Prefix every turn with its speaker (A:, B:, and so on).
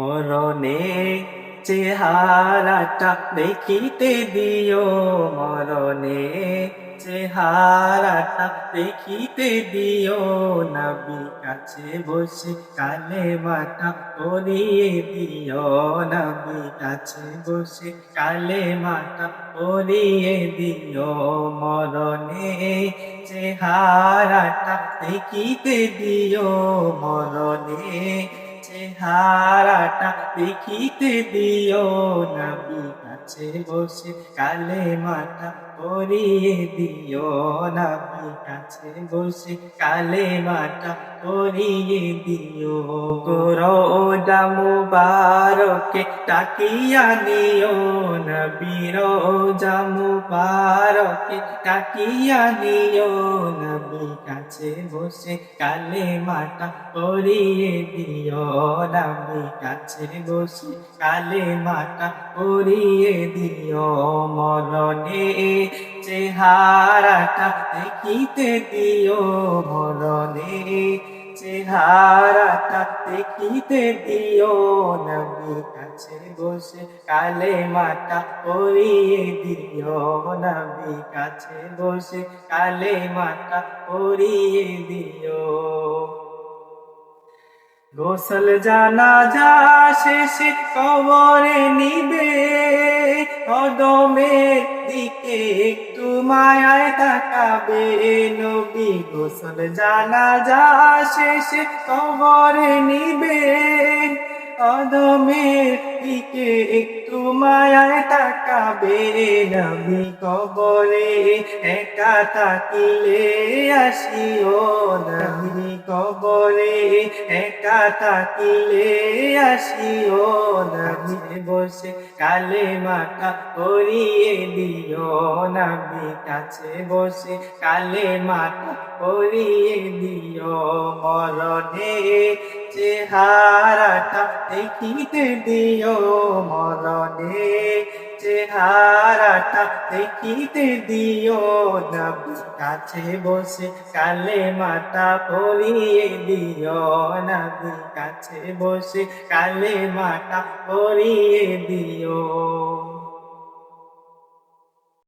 A: মরণে চেহারাটা দেখিতে দিও, মরণে চেহারাটা দেখিতে দিও। নবী কাছে বসে কালে মাটা পরিয়ে দিও নবী কাছে বসে কালে মাটা পরিয়ে দিও। মরণে চেহারাটা দেখিতে দিও, মরণে চেহারাটা দেখিতে দিও নবী কাছে বসে কালে মাটা পরিয়ে দিও নবী কাছে বসে কালে মাটা পরিয়ে দিও। গোরো মুবারকে তাকিয়া নিও নবীর মুবারকে তাকিয়া নিও কাছে বসে কালে মাটা করিয়ে দিও নামি কাছে বসে কালে মাটা পরিয়ে দিও। মরণে চেহারাটা দেখিতে দিও। মরণে চেহারাটা দেখিতে দিও নবী কাছে বসে? কালে মাটা পরিয়ে দিও নবী কাছে বসে? কালে মাটা পরিয়ে দিও। গোসল জানা যা শেষে কবরে নিবে, কদমের দিকে মায়ায় তাকাবে নবী গোসল জানা যা শেষে কবরে নিবে কদমের দিকে একটু মায়ায় তাকাবে নবী কবরে একা তাকিলে আসিও নবী কবরে একা তাকিলে আসিও নবী বসে কালে মাটা করিয়ে দিও নবী কাছে বসে কালে মাটা করিয়ে দিও। মরণে চেহারাটা দেখিতে দিও মরণে চেহারাটা দেখিতে দিও নবী কাছে বসে কালে মাটা পরিয়ে দিও নবী কাছে বসে কালে মাটা পরিয়ে দিও।